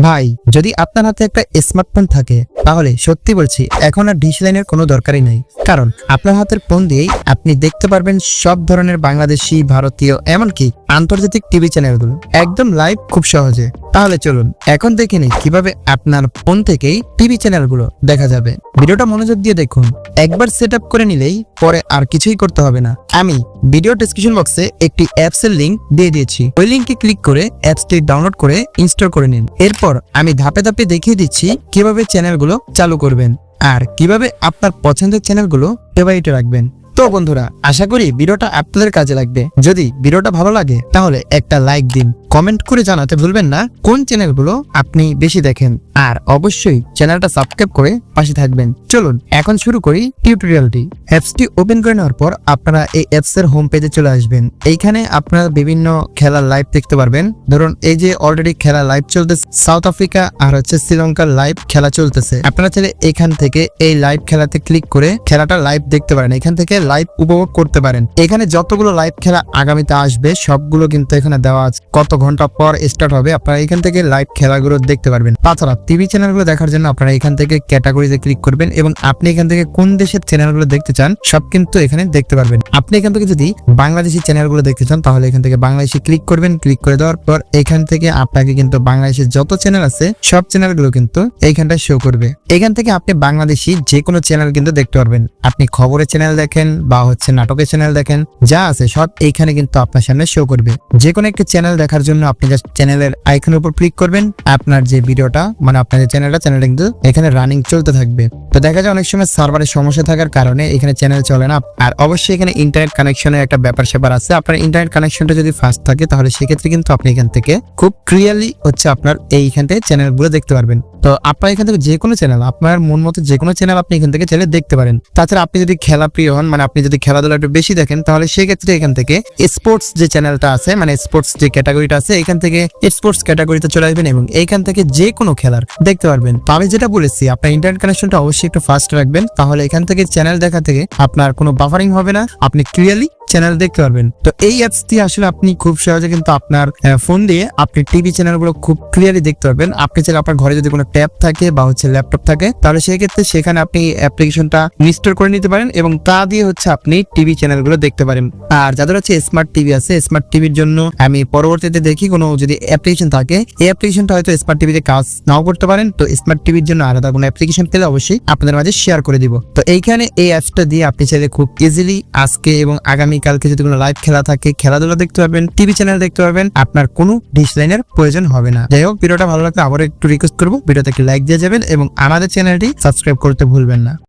ভাই, যদি আপনার হাতে একটা স্মার্টফোন থাকে, তাহলে সত্যি বলছি, এখন আর ডিশ লাইনের কোনো দরকারই নেই। কারণ, আপনার হাতের ফোন দিয়েই আপনি দেখতে পারবেন সব ধরনের বাংলাদেশি, ভারতীয়, এমনকি আন্তর্জাতিক টিভি চ্যানেলগুলো একদম লাইভ খুব সহজে। তাহলে চলুন, এখন দেখে নিই কীভাবে আপনার ফোন থেকেই টিভি চ্যানেলগুলো দেখা যাবে। ভিডিওটা মনোযোগ দিয়ে দেখুন। একবার সেট করে নিলেই পরে আর কিছুই করতে হবে না। আমি ভিডিও ডেসক্রিপশন বক্সে একটি অ্যাপস এর লিংক দিয়ে দিয়েছি। ওই লিংকে ক্লিক করে অ্যাপসটি ডাউনলোড করে ইনস্টল করে নিন। এরপর আমি ধাপে ধাপে দেখিয়ে দিচ্ছি কীভাবে চ্যানেলগুলো চালু করবেন। আর কীভাবে আপনার পছন্দের চ্যানেলগুলো ফেভারিটে রাখবেন। তো বন্ধুরা, আশা করি ভিডিওটা আপনাদের কাজে লাগবে। যদি ভিডিওটা ভালো লাগে, তাহলে একটা লাইক দিন। কমেন্ট করে জানাতে ভুলবেন না, কোন চ্যানেলগুলো আপনি বেশি দেখেন। আর অবশ্যই চ্যানেলটা সাবস্ক্রাইব করে পাশে থাকবেন। চলুন, এখন শুরু করি টিউটোরিয়ালটি। অ্যাপসটি ওপেন করে নেওয়ার পর আপনারা এই অ্যাপস এর হোম পেজে চলে আসবেন। এইখানে আপনারা বিভিন্ন খেলার লাইভ দেখতে পারবেন। ধরুন, এই যে অলরেডি খেলা লাইভ চলতেছে সাউথ আফ্রিকা আর হচ্ছে শ্রীলঙ্কার লাইভ খেলা চলতেছে। আপনারা চাইলে এখান থেকে এই লাইভ খেলাতে ক্লিক করে খেলাটা লাইভ দেখতে পারেন। এখান থেকে লাইভ উপভোগ করতে পারেন। এখানে যতগুলো লাইভ খেলা আগামীতে আসবে, সবগুলো কিন্তু এখানে দেওয়া আছে। কত ঘণ্টা পর স্টার্ট হবে, আপনারা এখান থেকে লাইভ খেলাগুলো দেখতে পারবেন। তাছাড়া টিভি চ্যানেলগুলো দেখার জন্য আপনারা এখান থেকে ক্যাটাগরিতে ক্লিক করবেন এবং আপনি এখান থেকে কোন দেশের চ্যানেলগুলো দেখতে চান, সব কিন্তু এখানে দেখতে পারবেন। আপনি এখান থেকে যদি বাংলাদেশি চ্যানেলগুলো দেখতে চান, তাহলে এখান থেকে বাংলাদেশি ক্লিক করবেন। ক্লিক করে দেওয়ার পর এখান থেকে আপনাকে কিন্তু বাংলাদেশের যত চ্যানেল আছে, সব চ্যানেলগুলো কিন্তু এইখানটায় শো করবে। এখান থেকে আপনি বাংলাদেশি যে কোনো চ্যানেল কিন্তু দেখতে পারবেন। আপনি খবরের চ্যানেল দেখেন বা হচ্ছে নাটকের চ্যানেল দেখেন, যা আছে সব এইখানে কিন্তু আপনার সামনে শো করবে। যে কোনো একটি চ্যানেল দেখার জন্য আপনি জাস্ট চ্যানেলের আইকনের উপর ক্লিক করবেন। আপনার যে ভিডিওটা মানে আপনার যে চ্যানেলটা চ্যানেলটা কিন্তু এখানে রানিং চলতে থাকবে। তো দেখা যায় অনেক সময় সার্ভারের সমস্যা থাকার কারণে এখানে চ্যানেল চলে না। আর অবশ্যই এখানে ইন্টারনেট কানেকশনের একটা ব্যাপার স্যাপার আছে। আপনার ইন্টারনেট কানেকশনটা যদি ফাস্ট থাকে, তাহলে সেক্ষেত্রে কিন্তু আপনি এখান থেকে খুব ক্লিয়ারলি হচ্ছে আপনার এইখান থেকে চ্যানেলগুলো দেখতে পারবেন। তো আপনার এখান থেকে যে কোনো চ্যানেল আপনার মন মতো যে কোনো চ্যানেল আপনি এখান থেকে চ্যানেল দেখতে পারেন। তাছাড়া আপনি যদি খেলা প্রিয় হন মানে আপনি যদি খেলাধুলা একটু বেশি দেখেন, তাহলে সেক্ষেত্রে এখান থেকে স্পোর্টস যে চ্যানেলটা আছে মানে স্পোর্টস যে ক্যাটাগরিটা আছে, এখান থেকে স্পোর্টস ক্যাটাগরিতে চলে আসবেন এবং এইখান থেকে যে কোনো খেলার দেখতে পারবেন। আমি যেটা বলেছি, আপনার ইন্টারনেট কানেকশনটা অবশ্যই একটু ফাস্ট রাখবেন, তাহলে এখান থেকে চ্যানেল দেখা থেকে আপনার কোনো বাফারিং হবে না। আপনি ক্লিয়ারলি চ্যানেল দেখতে পারবেন। তো এই অ্যাপস দিয়ে আসলে আপনি খুব সহজে কিন্তু আপনার ফোন দিয়ে আপনি টিভি চ্যানেলগুলো খুব ক্লিয়ারলি দেখতে পারবেন। আপনি চাইলে আপনার ঘরে যদি কোনো ট্যাব থাকে বা হচ্ছে ল্যাপটপ থাকে, তাহলে সেই ক্ষেত্রে সেখানে আপনি অ্যাপ্লিকেশনটা ইনস্টল করে নিতে পারেন এবং তা দিয়ে হচ্ছে আপনি টিভি চ্যানেলগুলো দেখতে পারেন। আর যাদের হচ্ছে স্মার্ট টিভি আছে স্মার্ট টিভির জন্য আমি পরবর্তীতে দেখি কোনো যদি অ্যাপ্লিকেশন থাকে, এই অ্যাপ্লিকেশনটা হয়তো স্মার্ট টিভিতে কাজ নাও করতে পারেন। তো স্মার্ট টিভির জন্য আলাদা কোনো অ্যাপ্লিকেশন পেলে অবশ্যই আপনাদের মাঝে শেয়ার করে দিব। তো এইখানে এই অ্যাপসটা দিয়ে আপনি চাইলে খুব ইজিলি আজকে এবং আগামী কালকে যদি কোনো লাইভ খেলা থাকে, খেলাধুলা দেখতে পাবেন টিভি চ্যানেল দেখতে পাবেন, আপনার কোনো ডিশ লাইনের প্রয়োজন হবে না। যাই হোক, ভিডিওটা ভালো লাগলে আবার একটু রিকোয়েস্ট করব। ভিডিওতে একটি লাইক দিয়ে যাবেন এবং আমাদের চ্যানেলটি সাবস্ক্রাইব করতে ভুলবেন না।